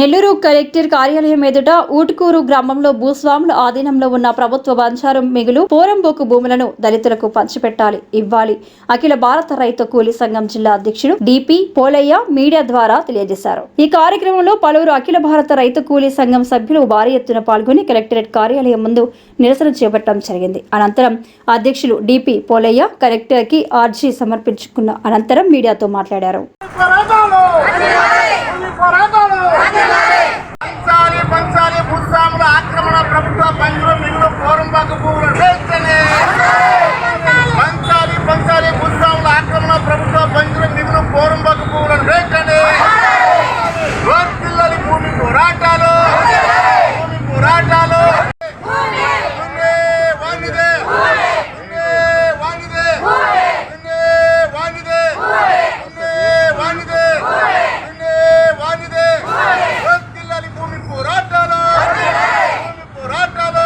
Nellore collector కార్యాలయం ఎదుట ఊటుకూరు గ్రామంలో భూస్వాముల ఆధీనంలో ఉన్న ప్రభుత్వ బంజారం మిగులు పోరంబోకు భూములను దళితులకు పంచిపెట్టాలి ఇవ్వాలి. అఖిల భారత రైతు కూలీ సంఘం జిల్లా అధ్యక్షుడు డిపి పోలయ్య మీడియా ద్వారా తెలియజేశారు. ఈ కార్యక్రమంలో పలువురు అఖిల భారత రైతు కూలీ సంఘం సభ్యులు భారీ ఎత్తున పాల్గొని కలెక్టరేట్ కార్యాలయం ముందు నిరసన చేపట్టడం జరిగింది. అనంతరం అధ్యక్షులు డిపి పోలయ్య కలెక్టర్కి ఆర్జీ సమర్పించుకున్న అనంతరం మీడియాతో మాట్లాడారు పోరాటాలు భూమి పోరాటాలు పంచాలి పంచాలి భూస్వాముల ఆక్రమణ ప్రభుత్వ బంధువులు మిగులు పోరంబాకు భూములు వెంటనే పంచాలి పంచాలి భూస్వాముల ఆక్రమణ ప్రభుత్వ బంధువులు మిగులు పోరంబాకు భూములను వెంటనే పిల్లలి భూమి పోరాటాలు భూమి పోరాటాలు భూమి వాంగిదే భూమి వాంగిదే భూమి వాంగిదే భూమి వాంగిదే భూమి వాంగిదే పిల్లలి భూమి పోరాటాలు భూమి పోరాటాలు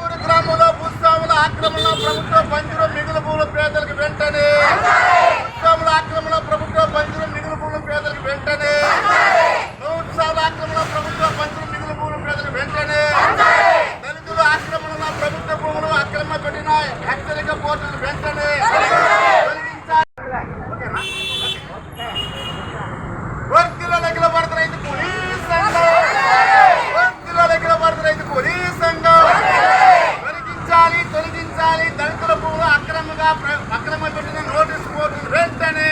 ఊరు గ్రామంలో భూస్వాముల ఆక్రమణ ప్రభుత్వ పంజులు మిగులు భూముల పేదలకు వెంటనే భూస్వాముల ఆక్రమణ ప్రభుత్వ పంజులు మిగులు భూముల పేదలకు వెంటనే భూస్వాముల ఆక్రమణ ప్రభుత్వ పంజులు మిగులు భూముల పేదలకు వెంటనే దళితుల ఆక్రమణ ప్రభుత్వ భూములు అక్రమ పెట్టిన హెచ్చరిక పోర్టులు వెంటనే తొలగించాలి. ఓకేనా? వర్తిలో లెక్కల భారత రైతు పోలీస్ సంఘం వర్తిలో లెక్కల భారత రైతు పోలీస్ సంఘం తొలగించాలి తొలగించాలి దళితుల భూములు అక్రమంగా ప్ర- అక్రమ పెట్టిన నోటీసు బోర్డును వెంటనే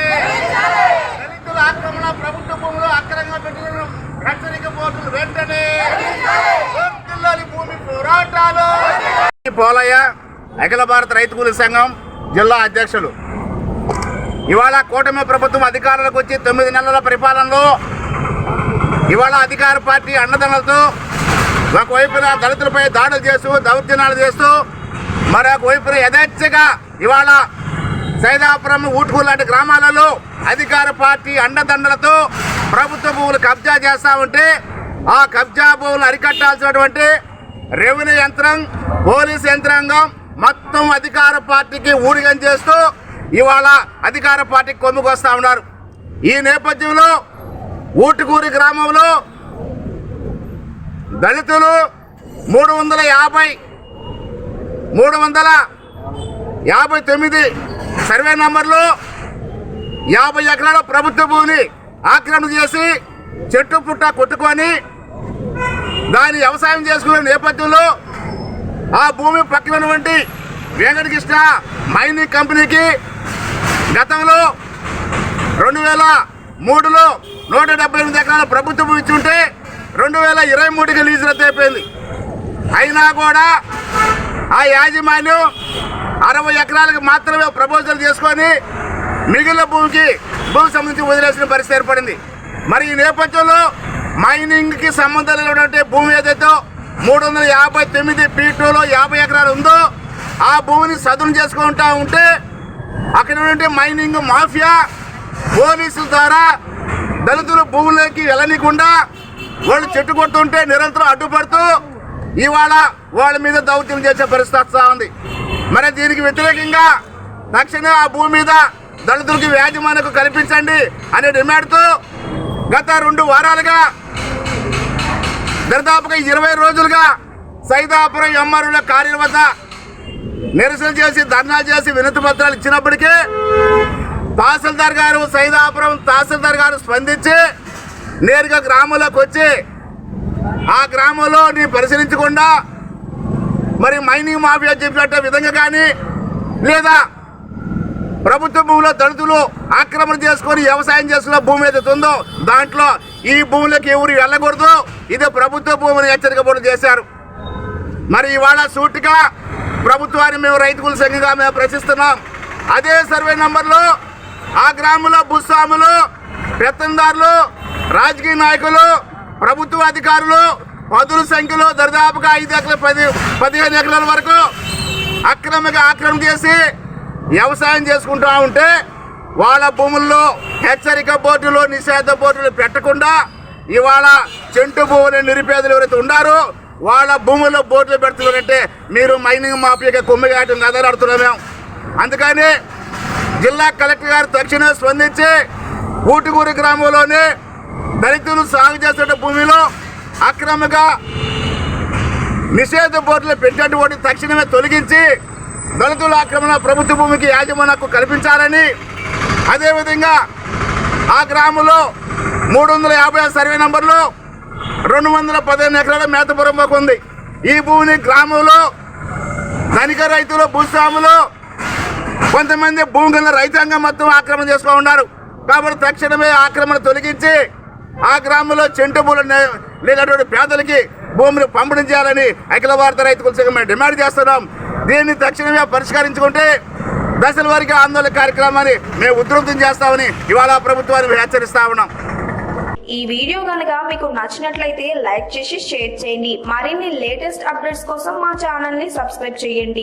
దళితుల ఆక్రమణ ప్రభుత్వ భూములు అక్రమంగా పెట్టిన హెచ్చరిక వెంటనే భూమి పోరాటాలు. పోలయ్య అఖిల భారత రైతు కూలీ సంఘం జిల్లా అధ్యక్షులు. ఇవాళ కూటమి ప్రభుత్వం అధికారులకు వచ్చి తొమ్మిది నెలల పరిపాలనలో ఇవాళ అధికార పార్టీ అన్నదన్నలతో ఒకవైపున దళితులపై దాడులు చేస్తూ దౌర్జన్యాలు చేస్తూ మరొక వైపున యథేచ్ఛగా ఇవాళ సైదాపురం ఊటుకూరు లాంటి గ్రామాలలో అధికార పార్టీ అండదండలతో ప్రభుత్వ భూములు కబ్జా చేస్తా ఉంటే ఆ కబ్జా భూములు అరికట్టాల్సినటువంటి రెవెన్యూ యంత్రం పోలీస్ యంత్రాంగం మొత్తం అధికార పార్టీకి ఊడిగం చేస్తూ ఇవాళ అధికార పార్టీకి కొమ్ముకొస్తూ ఉన్నారు. ఈ నేపథ్యంలో ఊటుకూరి గ్రామంలో దళితులు మూడు వందల యాభై మూడు వందల యాభై తొమ్మిది సర్వే నంబర్లో యాభై ఎకరాల ప్రభుత్వ భూమిని ఆక్రమణ చేసి చెట్టు పుట్ట కొట్టుకొని దాన్ని వ్యవసాయం చేసుకునే నేపథ్యంలో ఆ భూమి పక్కన వెంకటకృష్ణ మైనింగ్ కంపెనీకి గతంలో రెండు వేల మూడులో నూట డెబ్బై ఎనిమిది ఎకరాల ప్రభుత్వం ఇచ్చుంటే ఉంటే రెండు వేల ఇరవై మూడుకి లీజు రద్దు అయిపోయింది. అయినా కూడా ఆ యాజమాన్యం అరవై ఎకరాలకు మాత్రమే ప్రపోజల్ చేసుకొని మిగిలిన భూమికి భూమి సంబంధించి వదిలేసిన పరిస్థితి ఏర్పడింది. మరి ఈ నేపథ్యంలో మైనింగ్కి సంబంధం లేనటువంటి భూమి ఏదైతే మూడు వందల యాభై తొమ్మిది పీ టూలో యాభై ఎకరాలు ఉందో ఆ భూమిని సదును చేసుకుంటా ఉంటే అక్కడ ఉన్నటువంటి మైనింగ్ మాఫియా పోలీసుల ద్వారా దళితులు భూములకి వెళ్ళనికుండా వాళ్ళు చెట్టు కొడుతుంటే నిరంతరం అడ్డుపడుతూ ఇవాళ వాళ్ళ మీద దౌత్యం చేసే పరిస్థితి వస్తూ ఉంది. మరి దీనికి వ్యతిరేకంగా తక్షణమే ఆ భూమి మీద దళితులకి మనకు కల్పించండి అనే డిమాండ్తో గత రెండు వారాలుగా దరిదాపుగా ఇరవై రోజులుగా సైదాపురం ఎంఆర్ఓల కార్యాల వద్ద నిరసన చేసి ధర్నా చేసి వినతి పత్రాలు ఇచ్చినప్పటికీ తహసీల్దార్ గారు సైదాపురం తహసీల్దార్ గారు స్పందించి నేరుగా గ్రామంలోకి వచ్చి ఆ గ్రామంలో నీ పరిశీలించకుండా మరి మైనింగ్ మాఫియా చెప్పినట్టు విధంగా కానీ లేదా ప్రభుత్వ భూమిలో దళితులు ఆక్రమణ చేసుకొని వ్యవసాయం చేసుకున్న భూమి ఏదైతుందో ఉందో దాంట్లో ఈ భూములకు ఎవరు వెళ్ళకూడదు. ఇది ప్రభుత్వ భూమిని హెచ్చరిక బోర్డు చేశారు. మరి ఇవాళ సూటిగా ప్రభుత్వాన్ని మేము రైతుకుల సంఘంగా మేము ప్రశ్నిస్తున్నాం. అదే సర్వే నంబర్లో ఆ గ్రామంలో భూస్వాములు పెత్తందారులు రాజకీయ నాయకులు ప్రభుత్వ అధికారులు పదుల సంఖ్యలో దరిదాపుగా ఐదు ఎకరాల పది పదిహేను ఎకరాల వరకు అక్రమంగా ఆక్రమణ చేసి వ్యవసాయం చేసుకుంటా ఉంటే వాళ్ళ భూముల్లో హెచ్చరిక బోర్డులు నిషేధ బోర్డులు పెట్టకుండా ఇవాళ చెంటు భూములు నిరుపేదలు ఎవరైతే ఉన్నారో వాళ్ళ భూముల్లో బోర్డులు పెడుతున్నారంటే మీరు మైనింగ్ మాఫియాగా కొమ్మిగాయటం కదని అడుగుతున్నాం మేము. అందుకని జిల్లా కలెక్టర్ గారు తక్షణం స్పందించి ఊటుకూరి గ్రామంలోని దళితులు సాగు చేస్తున్న భూమిలో అక్రమంగా నిషేధ బోర్డులు పెట్టినటువంటి తక్షణమే తొలగించి దళితుల ఆక్రమణ ప్రభుత్వ భూమికి యాజమాన్యకు కల్పించాలని అదేవిధంగా ఆ గ్రామంలో మూడు వందల యాభై ఆరు సర్వే నంబర్లో రెండు వందల పదిహేను ఎకరాల మేతపురం మాకు ఉంది. ఈ భూమిని గ్రామంలో ధనిక రైతులు భూస్వాములు కొంతమంది భూమి కింద రైతాంగం మొత్తం ఆక్రమణ చేసుకో ఉన్నారు. కాబట్టి తక్షణమే ఆక్రమణ తొలగించి ఆ గ్రామంలో చెంటు భూములు లేనటువంటి పేదలకి భూమిని పంపిణీ చేయాలని అఖిల భారత రైతు కుల సంఘం మేము డిమాండ్ చేస్తున్నాం. దీన్ని తక్షణమే పరిష్కరించుకుంటే దశల వారికి ఆందోళన కార్యక్రమాన్ని మేము ఉధృతం చేస్తామని ఇవాళ ప్రభుత్వాన్ని హెచ్చరిస్తా ఉన్నాం. ఈ వీడియో కనుక మీకు నచ్చినట్లయితే లైక్ చేసి షేర్ చేయండి. మరిన్ని లేటెస్ట్ అప్డేట్స్ కోసం మా ఛానల్ని సబ్స్క్రైబ్ చేయండి.